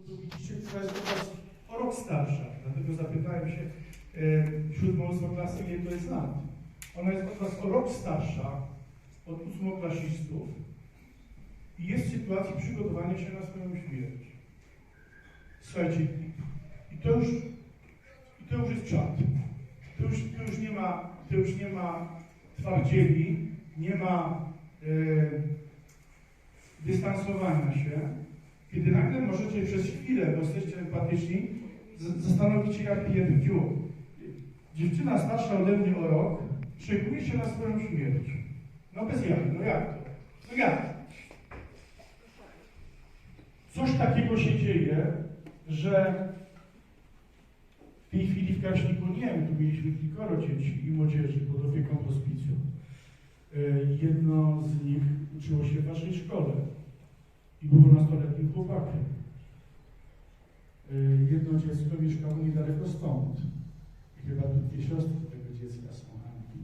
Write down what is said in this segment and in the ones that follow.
Widzicie, która jest od was o rok starsza, dlatego zapytałem się e, klasę, ile to jest lat. Ona jest od was o rok starsza od ósmoklasistów i jest w sytuacji przygotowania się na swoją śmierć. Słuchajcie, i to już, i to już jest czad. To już, to już nie ma, to już nie ma twardzieli, nie ma e, dystansowania się, kiedy nagle możecie przez chwilę, bo jesteście empatyczni, zastanowić się, jak pije piór. Dziewczyna starsza ode mnie o rok szykuje się na swoją śmierć. No bez jaj, no jak to? No jak? Coś takiego się dzieje, że w tej chwili w Kraśniku nie wiem, tu mieliśmy kilkoro dzieci i młodzieży pod opieką hospicjum. E, Jedno z nich uczyło się w waszej szkole i było nastoletnim chłopakiem. E, Jedno dziecko mieszkało niedaleko stąd. Chyba dwie siostry tego dziecka są Hanki.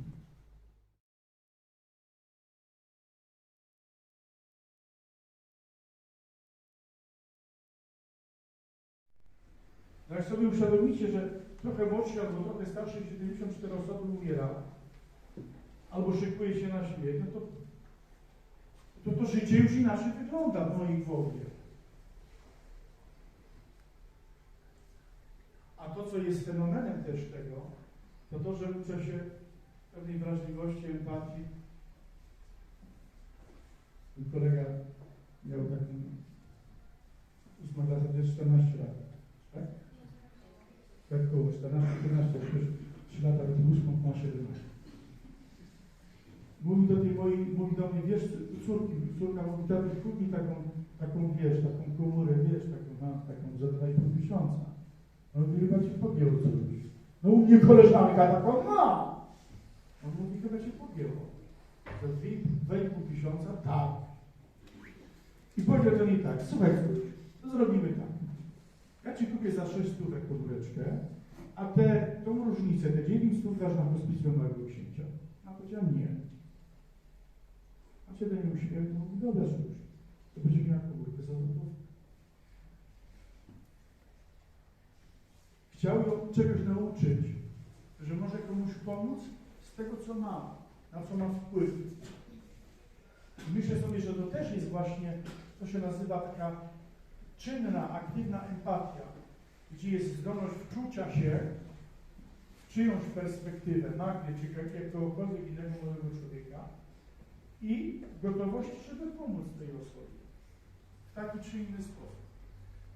No jak sobie uświadomicie, że trochę młodszy albo trochę starszy 74 osoby umiera, albo szykuje się na śmierć, no to, to to życie już inaczej wygląda w mojej głowie. A to, co jest fenomenem też tego, to to, że uczę się pewnej wrażliwości, empatii. Mój kolega miał taką ósma klasa, to jest 14 lat, tak? Tak koło 14, 14, już 3 lata, to ósmą ma 17. Mówi do tej mojej, mówi do mnie, wiesz, córki, córka mówi, tatuś, kup mi taką, taką, wiesz, taką komórę, wiesz, taką, mam taką za 2,5 tysiąca. On mówi, chyba cię pogięło coś. No u mnie koleżanka taką ma. On mówi, chyba cię pogięło. Za 2,5 tysiąca? Tak. I powiedział do niej tak, słuchaj, córuś, to zrobimy tak. Ja ci kupię za 6 stówek podóreczkę, a te, tą różnicę, te 9 stów dasz na hospicjum małego księcia. A powiedział nie. Się do niej uśmiechnął, mówi, dobra, to będzie miała komórkę za złotówkę. Chciał ją czegoś nauczyć, że może komuś pomóc z tego, co ma, na co ma wpływ. I myślę sobie, że to też jest właśnie, to się nazywa taka czynna, aktywna empatia, gdzie jest zdolność wczucia się w czyjąś perspektywę, Magdy czy jak- jakiegokolwiek innego młodego człowieka i gotowość, żeby pomóc tej osobie w taki czy inny sposób.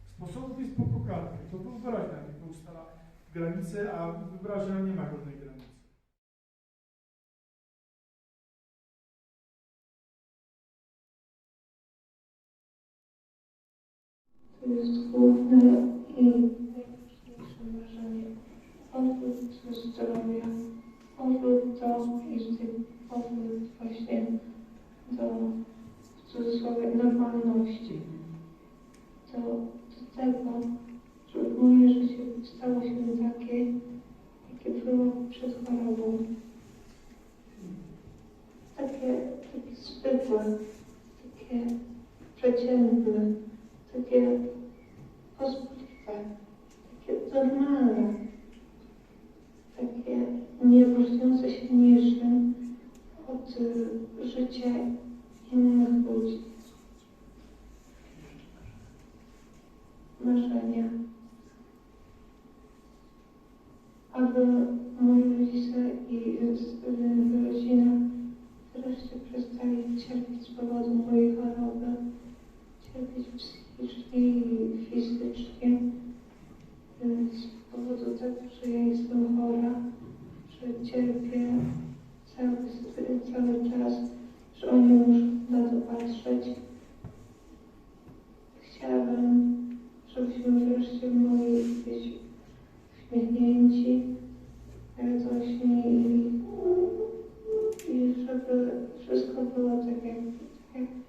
Sposobów jest po kokardkę. To wyobraźnia tylko ustala granice, a wyobraźnia nie ma godnej granicy. To jest główne i najważniejsze marzenie. Powrót do zdrowia, powrót do izby, powrót właśnie do, w cudzysłowie, normalności. Do, do tego, żeby moje życie stało się takie, jakie było przed chorobą. Takie, takie zwykłe, takie przeciętne takie pozwoliwe, takie normalne, takie nie różniące się niczym od y, życia innych ludzi. Marzenia. Aby moi rodzice i rodzina wreszcie przestali cierpieć z powodu mojej choroby cierpieć psychicznie i fizycznie z powodu tego, że ja jestem chora, że cierpię cały czas, że oni muszą na to patrzeć. Chciałabym, żebyśmy wreszcie mogli być uśmiechnięci, radośni i, i żeby wszystko było tak jak, tak jak